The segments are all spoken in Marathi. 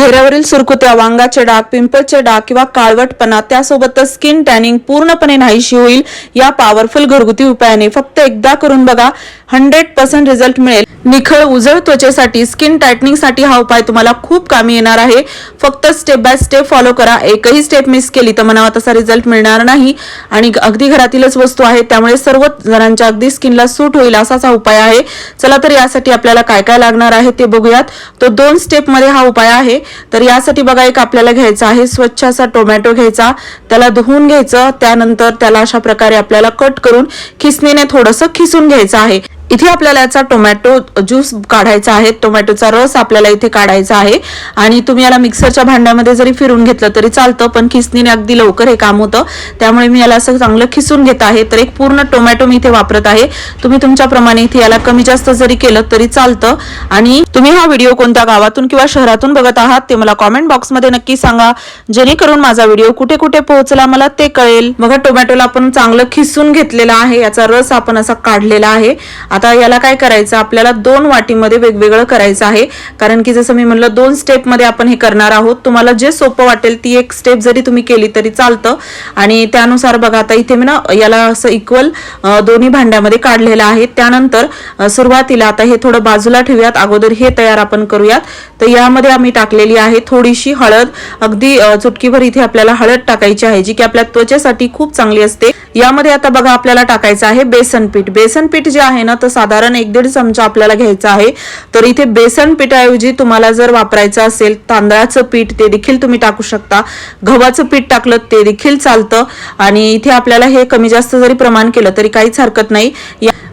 चेहऱ्यावरील सुरकुत्या वांगाचे डाग पिंपलचे डाग किंवा काळवटपणा त्यासोबतच स्किन टॅनिंग पूर्णपणे नाहीशी होईल या पॉवरफुल घरगुती उपायाने फक्त एकदा करून बघा हंड्रेड पर्सेंट रिझल्ट मिळेल. निखळ उजळ त्वचेसाठी स्किन टायटनिंगसाठी हा उपाय तुम्हाला खूप कामी येणार आहे. फक्त स्टेप बाय स्टेप फॉलो करा. एकही स्टेप मिस केली तर मनावा तसा रिझल्ट मिळणार नाही. आणि अगदी घरातीलच वस्तू आहे त्यामुळे सर्व जणांच्या अगदी स्किनला सूट होईल असाच हा उपाय आहे. चला तर यासाठी आपल्याला काय काय लागणार आहे ते बघूयात. तो दोन स्टेपमध्ये हा उपाय आहे. तर यासाठी बघा एक आपल्याला घ्यायचा आहे स्वच्छ असा टोमॅटो घ्यायचा त्याला धुवून घ्यायचं त्यानंतर त्याला अशा प्रकारे आपल्याला कट करून खिसणीने थोडंसं खिसून घ्यायचं आहे. इथे आपल्याला याचा टोमॅटो ज्यूस काढायचा आहे. टोमॅटोचा रस आपल्याला इथे काढायचा आहे. आणि तुम्ही याला मिक्सरच्या भांड्यामध्ये जरी फिरून घेतलं तरी चालतं पण खिसणीने अगदी लवकर हे काम होतं. त्यामुळे मी याला असं चांगलं खिसून घेत आहे. तर एक पूर्ण टोमॅटो मी इथे वापरत आहे. तुम्ही तुमच्याप्रमाणे इथे याला कमी जास्त जरी केलं तरी चालतं. आणि तुम्ही हा व्हिडिओ कोणत्या गावातून किंवा शहरातून बघत आहात ते मला कॉमेंट बॉक्समध्ये नक्की सांगा. जेणेकरून माझा व्हिडिओ कुठे कुठे पोहोचला मला ते कळेल. बघा टोमॅटोला आपण चांगलं खिसून घेतलेला आहे. याचा रस आपण असा काढलेला आहे. आता याला काय करायचं? आपल्याला दोन वाटीमध्ये वेगवेगळं करायचं आहे. कारण की जसं मी म्हणलं दोन स्टेपमध्ये आपण हे करणार आहोत. तुम्हाला जे सोपं वाटेल ती एक स्टेप जरी तुम्ही केली तरी चालतं. आणि त्यानुसार बघा आता इथे मी ना याला असं इक्वल दोन्ही भांड्यामध्ये काढलेलं आहे. त्यानंतर सुरुवातीला आता हे थोडं बाजूला ठेवूयात. अगोदर हे तयार आपण करूयात. तर यामध्ये आम्ही टाकलेली आहे थोडीशी हळद. अगदी चुटकीभर इथे आपल्याला हळद टाकायची आहे जी की आपल्या त्वचेसाठी खूप चांगली असते. यामध्ये आता बघा आपल्याला टाकायचं आहे बेसन पीठ बेसन पीठ जे आहे ना तर साधारण एक दीड चमचा आपल्याला घ्यायचा आहे. तर इथे बेसन पीठाऐवजी तुम्हाला जर वापरायचं असेल तांदळाचं पीठ ते देखील तुम्ही टाकू शकता. गव्हाचं पीठ टाकलं ते देखील चालतं. आणि इथे आपल्याला हे कमी जास्त जरी प्रमाण केलं तरी काहीच हरकत नाही.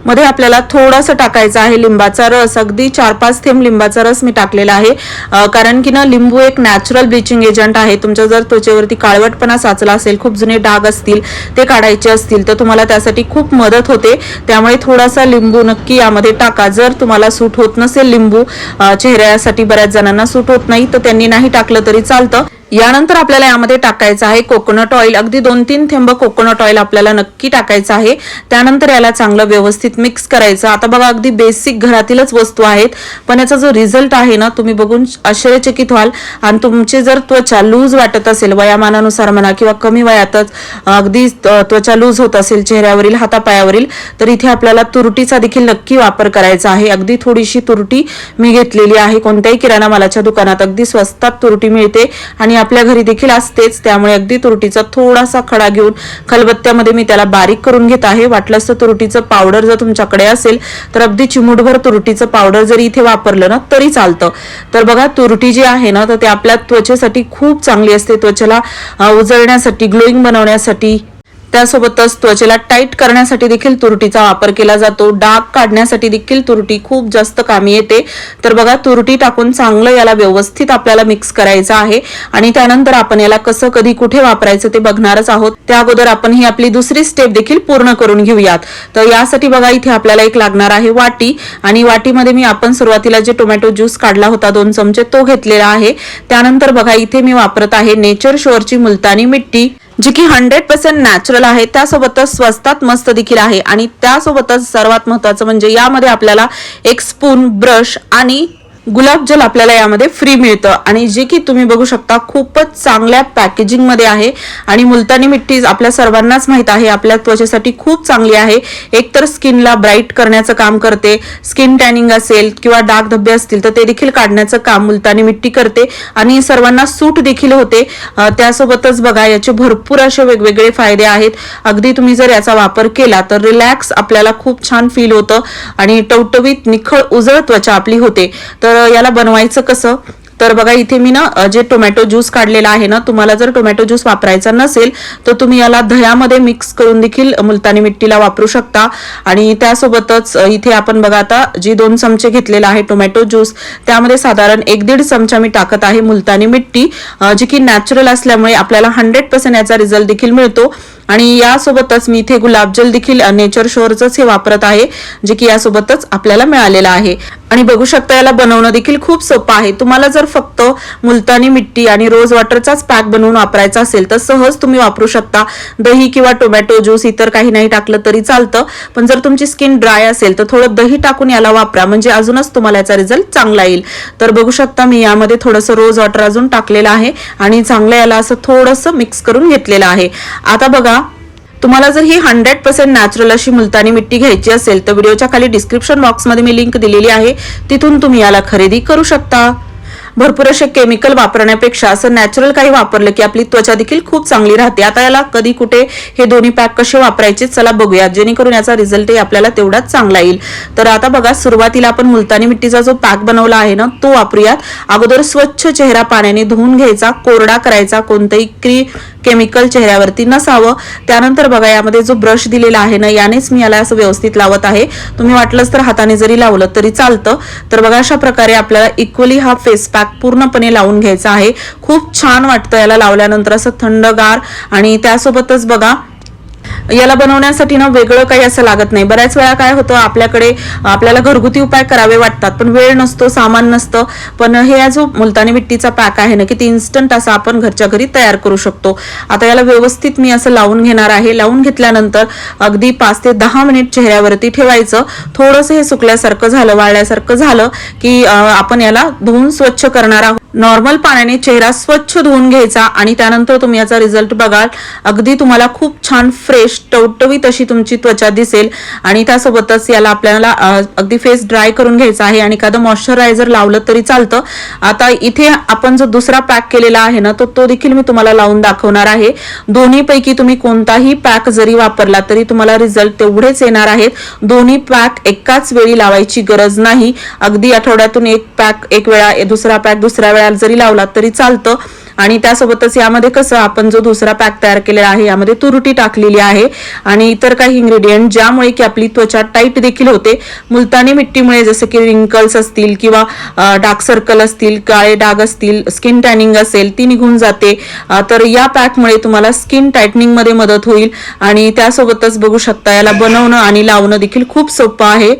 मध्ये आपल्याला थोडासा टाकायचं आहे लिंबाचा रस. अगदी चार पाच थेंब लिंबाचा रस मी टाकलेला आहे. कारण की ना लिंबू एक नॅचरल ब्लिचिंग एजंट आहे. तुमच्या जर त्वचेवरती काळवटपणा साचला असेल खूप जुने डाग असतील ते काढायचे असतील तर तुम्हाला त्यासाठी खूप मदत होते. त्यामुळे थोडासा लिंबू नक्की यामध्ये टाका. जर तुम्हाला सूट होत नसेल लिंबू चेहऱ्यासाठी बऱ्याच जणांना सूट होत नाही तर त्यांनी नाही टाकलं तरी चालतं. यानंतर आपल्याला यामध्ये टाकायचं आहे कोकोनट ऑइल अगदी दोन तीन थेंब कोकोनट ऑइल आपल्याला नक्की टाकायचं आहे. त्यानंतर याला चांगलं व्यवस्थित मिक्स करायचं. आता बघा अगदी बेसिक घरातीलच वस्तू आहेत. पण याचा जो रिझल्ट आहे ना तुम्ही बघून आश्चर्यचकित व्हाल. आणि तुमची जर त्वचा लूज वाटत असेल वयामानानुसार म्हणा किंवा कमी वयातच अगदी त्वचा लूज होत असेल चेहऱ्यावरील हातापायावरील तर इथे आपल्याला तुरटीचा देखील नक्की वापर करायचा आहे. अगदी थोडीशी तुरटी मी घेतलेली आहे. कोणत्याही किराणा मालाच्या दुकानात अगदी स्वस्तात तुरटी मिळते. आणि आपल्या घरी देखील असतेच. त्यामुळे अगदी तुरटीचा थोडासा खडा घेऊन खलबत्त्यामध्ये मी त्याला बारीक करून घेत आहे. वाटलंच तर तुरटीचं पावडर जर तुमच्याकडे असेल तर अगदी चिमूटभर तुरटीचं पावडर जरी इथे वापरलं ना तरी चालतं. तर बघा तुरटी जी आहे ना तर ते आपल्या त्वचेसाठी खूप चांगली असते. त्वचेला उजळण्यासाठी ग्लोईंग बनवण्यासाठी त्यासोबतच त्वचेला टाईट करण्यासाठी देखील तुरटीचा वापर केला जातो. डाग काढण्यासाठी देखील तुरटी खूप जास्त कामी येते. तर बघा तुरटी टाकून चांगलं याला व्यवस्थित आपल्याला मिक्स करायचं आहे. आणि त्यानंतर आपण याला कसं कधी कुठे वापरायचं ते बघणारच आहोत. त्या अगोदर आपण ही आपली दुसरी स्टेप देखील पूर्ण करून घेऊयात. तर यासाठी बघा इथे आपल्याला एक लागणार आहे वाटी. आणि वाटीमध्ये मी आपण सुरुवातीला जे टोमॅटो ज्यूस काढला होता दोन चमचे तो घेतलेला आहे. त्यानंतर बघा इथे मी वापरत आहे नेचर शोअरची मुलतानी मिट्टी. जी की हंड्रेड पर्सेंट नॅचरल आहे त्यासोबतच स्वस्तात मस्त देखील आहे. आणि त्यासोबतच सर्वात महत्वाचं म्हणजे यामध्ये आपल्याला एक स्पून ब्रश आणि गुलाबजल आपल्याला यामध्ये फ्री मिळतं. आणि जे की तुम्ही बघू शकता खूपच चांगल्या पॅकेजिंगमध्ये आहे. आणि मुलतानी मिट्टी आपल्या सर्वांनाच माहीत आहे आपल्या त्वचेसाठी खूप चांगली आहे. एकतर स्किनला ब्राईट करण्याचं काम करते स्किन टॅनिंग असेल किंवा डाग धब्बे असतील तर ते देखील काढण्याचं काम मुलतानी मिट्टी करते. आणि सर्वांना सूट देखील होते. त्यासोबतच बघा याचे भरपूर असे वेगवेगळे फायदे आहेत. अगदी तुम्ही जर याचा वापर केला तर रिलॅक्स आपल्याला खूप छान फील होतं. आणि टवटवीत निखळ उजळ त्वचा आपली होते. तर याला बनवायचं कसं? तर बघा इथे मी ना जे टोमॅटो ज्यूस काढलेला आहे ना तुम्हाला जर टोमॅटो ज्यूस वापरायचा नसेल तर तुम्ही याला दह्यामध्ये मिक्स करून देखील मुलतानी मिट्टीला वापरू शकता. आणि त्यासोबतच इथे आपण बघा आता जी दोन चमचे घेतलेला आहे टोमॅटो ज्यूस त्यामध्ये साधारण एक दीड चमचा मी टाकत आहे मुलतानी मिट्टी जी की नॅचरल असल्यामुळे आपल्याला हंड्रेड पर्सेंट याचा रिझल्ट देखील मिळतो. आणि यासोबतच मी इथे गुलाबजल देखील नेचर शोअरच हे वापरत आहे जे की यासोबतच आपल्याला मिळालेलं आहे. आणि बघू शकता याला बनवणं देखील खूप सोपं आहे. तुम्हाला जर फक्त मुलतानी मिट्टी आणि रोज वॉटरचाच पॅक बनवून वापरायचा असेल तर सहज तुम्ही वापरू शकता. दही किंवा टोमॅटो ज्यूस इतर काही नाही टाकलं तरी चालतं. पण जर तुमची स्किन ड्राय असेल तर थोडं दही टाकून याला वापरा. म्हणजे अजूनच तुम्हाला याचा रिझल्ट चांगला येईल. तर बघू शकता मी यामध्ये थोडंसं रोज वॉटर अजून टाकलेलं आहे आणि चांगलं याला असं थोडंसं मिक्स करून घेतलेलं आहे. आता बघा तुम्हाला जर ही हंड्रेड पर्सेंट नॅचरल अशी मुलतानी मिट्टी घ्यायची असेल तर व्हिडिओच्या खाली डिस्क्रिप्शन बॉक्समध्ये मी लिंक दिलेली आहे. तिथून तुम्ही याला खरेदी करू शकता. भरपूर असे केमिकल वापरण्यापेक्षा असं नॅचरल काही वापरलं की आपली त्वचा देखील खूप चांगली राहते. आता याला कधी कुठे हे दोन्ही पॅक कसे वापरायचे चला बघूया. जेणेकरून याचा रिझल्टही आपल्याला तेवढाच चांगला येईल. तर आता बघा सुरुवातीला आपण मुलतानी मिट्टीचा जो पॅक बनवला आहे ना तो वापरूयात. अगोदर स्वच्छ चेहरा पाण्याने धुवून घ्यायचा कोरडा करायचा कोणतंही क्री केमिकल चेहऱ्यावरती नसावं. त्यानंतर बघा यामध्ये जो ब्रश दिलेला आहे ना यानेच मी याला असं व्यवस्थित लावत आहे. तुम्ही वाटलंच तर हाताने जरी लावलं तरी चालतं. तर बघा अशा प्रकारे आपल्याला इक्वली हा फेस पॅक पूर्णपणे लावून घ्यायचा आहे. खूप छान वाटतं याला लावल्यानंतर असं थंडगार. आणि त्यासोबतच बघा याला बनवण्यासाठी ना वेगळं काही असं लागत नाही. बऱ्याच वेळा काय होतं आपल्याकडे आपल्याला घरगुती उपाय करावे वाटतात पण वेळ नसतो सामान नसतं. पण हे जो मुलतानी मिट्टीचा पॅक आहे ना की ती इन्स्टंट असा आपण घरच्या घरी तयार करू शकतो. आता याला व्यवस्थित मी असं लावून घेणार आहे. लावून घेतल्यानंतर अगदी पाच ते दहा मिनिट चेहऱ्यावरती ठेवायचं. थोडंसं हे सुकल्यासारखं झालं वाळल्यासारखं झालं की आपण याला धुवून स्वच्छ करणार आहोत. नॉर्मल पाण्याने चेहरा स्वच्छ धुवून घ्यायचा आणि त्यानंतर तुम्ही याचा रिझल्ट बघाल. अगदी तुम्हाला खूप छान फ्रेश टवटवीत अशी तुमची त्वचा दिसेल आणि त्यासोबतच याला आपल्याला अगदी फेस ड्राय करून घ्यायचा आहे आणि एखादं मॉइश्चरायझर लावलं तरी चालतं. आता इथे आपण जो दुसरा पॅक केलेला आहे ना तो तो देखील मी तुम्हाला लावून दाखवणार आहे. दोन्हीपैकी तुम्ही कोणताही पॅक जरी वापरला तरी तुम्हाला रिझल्ट तेवढेच येणार आहेत. दोन्ही पॅक एकाच वेळी लावायची गरज नाही. अगदी आठवड्यातून एक पॅक एक वेळा दुसरा पॅक दुसऱ्या वेळा जरी लावला तरी चालतं. आणि त्यासोबतच यामध्ये कसं आपण जो दुसरा पॅक तयार केलेला आहे यामध्ये तुरटी टाकलेली आहे आणि इतर काही इंग्रेडियंट ज्यामुळे की आपली त्वचा टाईट देखील होते. मुलतानी मिट्टीमुळे जसं की रिंकल्स असतील किंवा डार्क सर्कल असतील काळे डाग असतील स्किन टॅनिंग असेल ती निघून जाते. तर या पॅकमुळे तुम्हाला स्किन टायटनिंगमध्ये मदत होईल आणि त्यासोबतच बघू शकता याला बनवणं आणि लावणं देखील खूप सोपं आहे.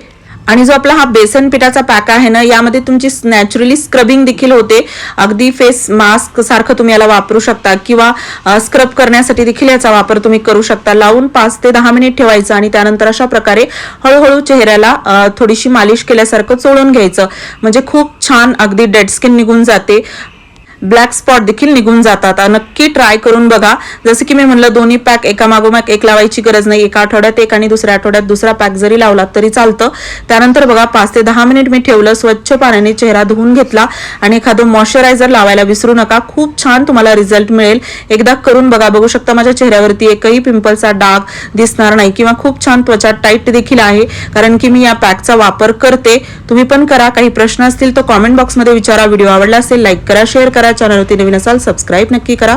आणि जो आपला हा बेसन पिठाचा पॅक आहे ना यामध्ये तुमची नॅचरली स्क्रबिंग देखील होते. अगदी फेस मास्क सारखं तुम्ही याला वापरू शकता किंवा स्क्रब करण्यासाठी देखील याचा वापर तुम्ही करू शकता. लावून पाच ते दहा मिनिट ठेवायचं आणि त्यानंतर अशा प्रकारे हळूहळू चेहऱ्याला थोडीशी मालिश केल्यासारखं चोळून घ्यायचं. म्हणजे खूप छान अगदी डेड स्किन निघून जाते. ब्लॅक स्पॉट देखील निघून जातात. नक्की ट्राय करून बघा. जसं की मी म्हणलं दोन्ही पॅक एका मागोमाग एक लावायची गरज नाही. एका आठवड्यात एक आणि दुसऱ्या आठवड्यात दुसरा पॅक जरी लावला तरी चालतं. त्यानंतर बघा पाच ते दहा मिनिट मी ठेवलं स्वच्छ पाण्याने चेहरा धुवून घेतला. आणि एखादं मॉइश्चरायझर लावायला विसरू नका. खूप छान तुम्हाला रिझल्ट मिळेल. एकदा करून बघा. बघू शकता माझ्या चेहऱ्यावरती एकही पिंपलचा डाग दिसणार नाही किंवा खूप छान त्वचा टाईट देखील आहे. कारण की मी या पॅकचा वापर करते. तुम्ही पण करा. काही प्रश्न असतील तर कॉमेंट बॉक्समध्ये विचारा. व्हिडिओ आवडला असेल लाईक करा शेअर करा. चॅनलवरती नवीन असाल सबस्क्राईब नक्की करा.